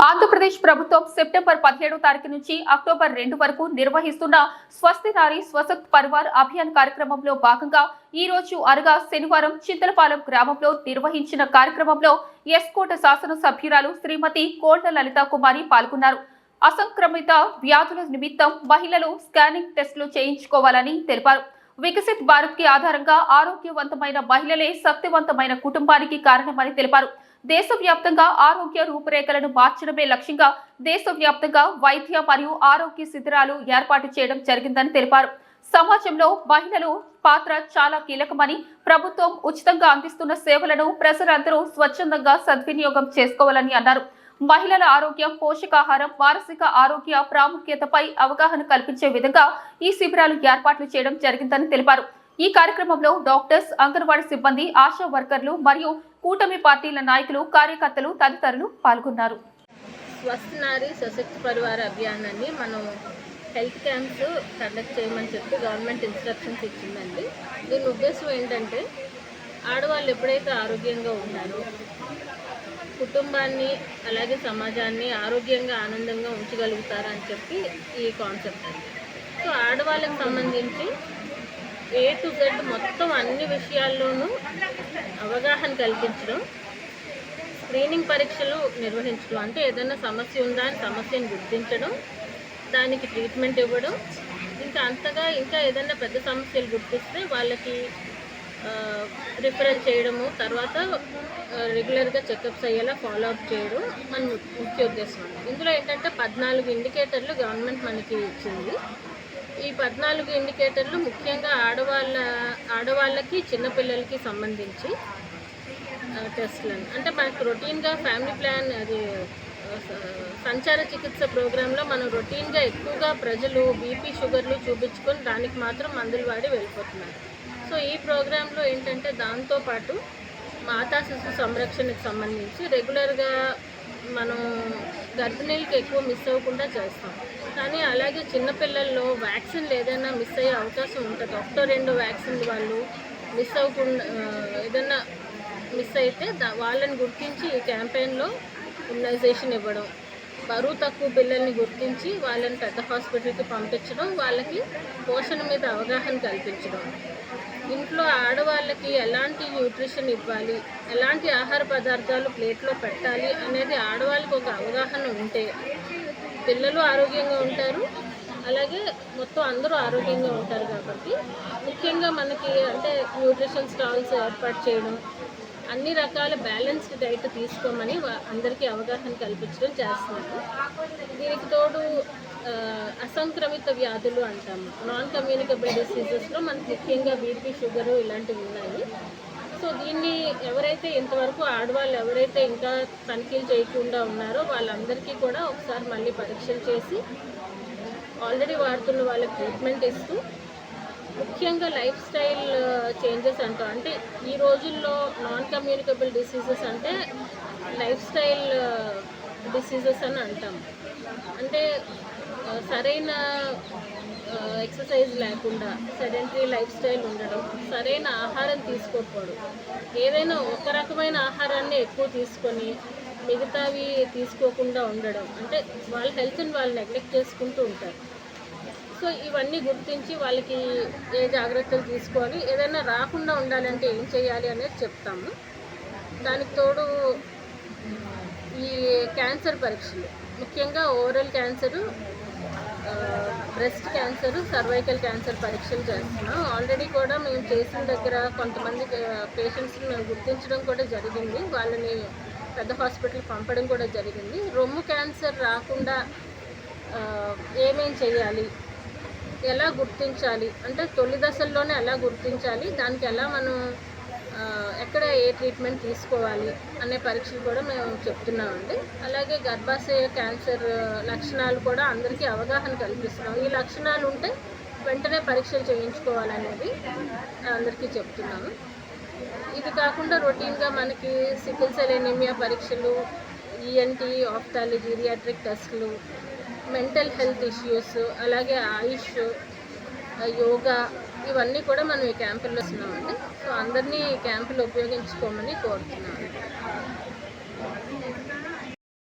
ఆంధ్రప్రదేశ్ ప్రభుత్వం సెప్టెంబర్ పదిహేడో తారీఖు నుంచి అక్టోబర్ రెండు వరకు నిర్వహిస్తున్న స్వస్తి నారి స్వసత్ పరివార్ అభియాన్ కార్యక్రమంలో భాగంగా ఈ రోజు అనగా శనివారం చింతలపాలెం గ్రామంలో నిర్వహించిన కార్యక్రమంలో ఎస్కోట శాసనసభ్యురాలు శ్రీమతి కోట లలిత కుమారి పాల్గొన్నారు. అసంక్రమిత వ్యాధుల నిమిత్తం మహిళలు స్కానింగ్ టెస్టులు చేయించుకోవాలని తెలిపారు. వికసిత్ భారత్కి ఆధారంగా ఆరోగ్యవంతమైన మహిళలే శక్తివంతమైన కుటుంబానికి కారణమని తెలిపారు. దేశవ్యాప్తంగా ఆరోగ్య రూపురేఖలను మార్చడమే లక్ష్యంగా దేశవ్యాప్తంగా వైద్య మరియు ఆరోగ్య శిబిరాలు ఏర్పాటు చేయడం జరిగిందని తెలిపారు. సమాజంలో మహిళలు పాత్ర చాలా కీలకమని ప్రభుత్వం ఉచితంగా అందిస్తున్న సేవలను ప్రజలందరూ స్వచ్ఛందంగా సద్వినియోగం చేసుకోవాలని అన్నారు. మహిళల ఆరోగ్యం పోషకాహారం మానసిక ఆరోగ్య ప్రాముఖ్యతపై అవగాహన కల్పించే విధంగా ఈ శిబిరాలు ఏర్పాట్లు చేయడం జరిగిందని తెలిపారు. ఈ కార్యక్రమంలో డాక్టర్స్ అంగన్వాడీ సిబ్బంది ఆశా వర్కర్లు మరియు కూటమి పార్టీల నాయకులు కార్యకర్తలు తదితరులు పాల్గొన్నారు. స్వస్థ నారీ సశక్తి పరివార అభియానాన్ని మనం హెల్త్ క్యాంప్స్ కండక్ట్ చేయమని చెప్పి గవర్నమెంట్ ఇన్స్ట్రక్షన్స్ ఇచ్చిందండి. దీని ఉద్దేశం ఏంటంటే ఆడవాళ్ళు ఎప్పుడైతే ఆరోగ్యంగా ఉన్నారో కుటుంబాన్ని అలాగే సమాజాన్ని ఆరోగ్యంగా ఆనందంగా ఉంచగలుగుతారని చెప్పి ఈ కాన్సెప్ట్ అండి. సో ఆడవాళ్ళకి సంబంధించి ఏ టు జెడ్ మొత్తం అన్ని విషయాల్లోనూ అవగాహన కల్పించడం స్క్రీనింగ్ పరీక్షలు నిర్వహించడం అంటే ఏదైనా సమస్య ఉందా అని సమస్యను గుర్తించడం దానికి ట్రీట్మెంట్ ఇవ్వడం ఇంకా అంతగా ఇంకా ఏదైనా పెద్ద సమస్యలు గుర్తిస్తే వాళ్ళకి రిఫరల్ చేయడము తర్వాత రెగ్యులర్గా చెకప్స్ అయ్యేలా ఫాలో అప్ చేయడం మన ముఖ్య ఉద్దేశం. ఇందులో ఏంటంటే పద్నాలుగు ఇండికేటర్లు గవర్నమెంట్ మనకి ఇచ్చింది. ఈ పద్నాలుగు ఇండికేటర్లు ముఖ్యంగా ఆడవాళ్ళ ఆడవాళ్ళకి చిన్నపిల్లలకి సంబంధించి టెస్ట్లను. అంటే మనకు రొటీన్గా ఫ్యామిలీ ప్లాన్ అది సంచార చికిత్స ప్రోగ్రాంలో మనం రొటీన్గా ఎక్కువగా ప్రజలు బీపీ షుగర్లు చూపించుకొని దానికి మాత్రం మందులు వాడి వెళ్ళిపోతున్నారు. సో ఈ ప్రోగ్రాంలో ఏంటంటే దాంతోపాటు మాతా శిశు సంరక్షణకు సంబంధించి రెగ్యులర్గా మనం గర్భిణీలకు ఎక్కువ మిస్ అవ్వకుండా చేస్తాం. కానీ అలాగే చిన్నపిల్లల్లో వ్యాక్సిన్లు ఏదైనా మిస్ అయ్యే అవకాశం ఉంటుంది. ఒకటో రెండు వ్యాక్సిన్ వాళ్ళు మిస్ అవ్వకుండా ఏదైనా మిస్ అయితే వాళ్ళని గుర్తించి ఈ క్యాంపెయిన్లో ఇమ్యునైజేషన్ ఇవ్వడం. బరువు తక్కువ పిల్లల్ని గుర్తించి వాళ్ళని పెద్ద హాస్పిటల్కి పంపించడం వాళ్ళకి పోషణ మీద అవగాహన కల్పించడం. ఇంట్లో ఆడవాళ్ళకి ఎలాంటి న్యూట్రిషన్ ఇవ్వాలి ఎలాంటి ఆహార పదార్థాలు ప్లేట్లో పెట్టాలి అనేది ఆడవాళ్ళకి ఒక అవగాహన ఉంటే పిల్లలు ఆరోగ్యంగా ఉంటారు. అలాగే మొత్తం అందరూ ఆరోగ్యంగా ఉంటారు కాబట్టి ముఖ్యంగా మనకి అంటే న్యూట్రిషన్ స్టాల్స్ ఏర్పాటు చేయడం అన్ని రకాల బ్యాలెన్స్డ్ డైట్ తీసుకోమని అందరికీ అవగాహన కల్పించడం చేస్తున్నారు. దీనికి తోడు అసంక్రమిత వ్యాధులు అంటాము. నాన్ కమ్యూనికబుల్ డిసీజెస్లో మనకు ముఖ్యంగా బీపీ షుగరు ఇలాంటివి ఉన్నాయి. సో దీన్ని ఎవరైతే ఇంతవరకు ఆడవాళ్ళు ఎవరైతే ఇంకా తనిఖీలు చేయకుండా ఉన్నారో వాళ్ళందరికీ కూడా ఒకసారి మళ్ళీ పరీక్షలు చేసి ఆల్రెడీ వాడుతున్న వాళ్ళకి ట్రీట్మెంట్ ఇస్తూ ముఖ్యంగా లైఫ్ స్టైల్ చేంజెస్ అంటాం అంటే ఈ రోజుల్లో నాన్ కమ్యూనికబుల్ డిసీజెస్ అంటే లైఫ్ స్టైల్ డిసీజెస్ అని అంటాం. అంటే సరైన ఎక్సర్సైజ్ లేకుండా సెడెంటరీ లైఫ్ స్టైల్ ఉండడం సరైన ఆహారం తీసుకోకపోవడం ఏదైనా ఒక రకమైన ఆహారాన్ని ఎక్కువ తీసుకొని మిగతావి తీసుకోకుండా ఉండడం అంటే వాళ్ళ హెల్త్ని వాళ్ళు నెగ్లెక్ట్ చేసుకుంటూ ఉంటారు. సో ఇవన్నీ గుర్తించి వాళ్ళకి ఏ జాగ్రత్తలు తీసుకోవాలి ఏదైనా రాకుండా ఉండాలంటే ఏం చేయాలి అనేది చెప్తాము. దానికి తోడు ఈ క్యాన్సర్ పరీక్షలు ముఖ్యంగా oral cancer breast cancer cervical cancer పరీక్షలు చేస్తున్నాం. ఆల్రెడీ కూడా మేము చేసిన దగ్గర కొంతమంది పేషెంట్స్ని మేము గుర్తించడం కూడా జరిగింది. వాళ్ళని పెద్ద హాస్పిటల్ పంపడం కూడా జరిగింది. రొమ్ము క్యాన్సర్ రాకుండా ఏమేం చేయాలి? ఎలా గుర్తించాలి? అంటే తొలి దశల్లోనే ఎలా గుర్తించాలి? దానికి ఎలా మనం ఎక్కడ ఏ ట్రీట్మెంట్ తీసుకోవాలి అనే పరీక్షలు కూడా మేము చెప్తున్నామండి. అలాగే గర్భాశయ క్యాన్సర్ లక్షణాలు కూడా అందరికీ అవగాహన కల్పిస్తున్నాం. ఈ లక్షణాలు ఉంటే వెంటనే పరీక్షలు చేయించుకోవాలనేది అందరికీ చెప్తున్నాము. ఇది కాకుండా రొటీన్గా మనకి సికిల్ సెల్ ఎనీమియా పరీక్షలు ఈఎన్టీ ఆఫ్థాలజీ రియాట్రిక్ టెస్టులు మెంటల్ హెల్త్ ఇష్యూస్ అలాగే ఆయుష్ యోగా ఇవన్నీ కూడా మనం ఈ క్యాంపుల్లో వస్తున్నామండి సో అందరినీ ఈ క్యాంపులు ఉపయోగించుకోమని కోరుతున్నాను.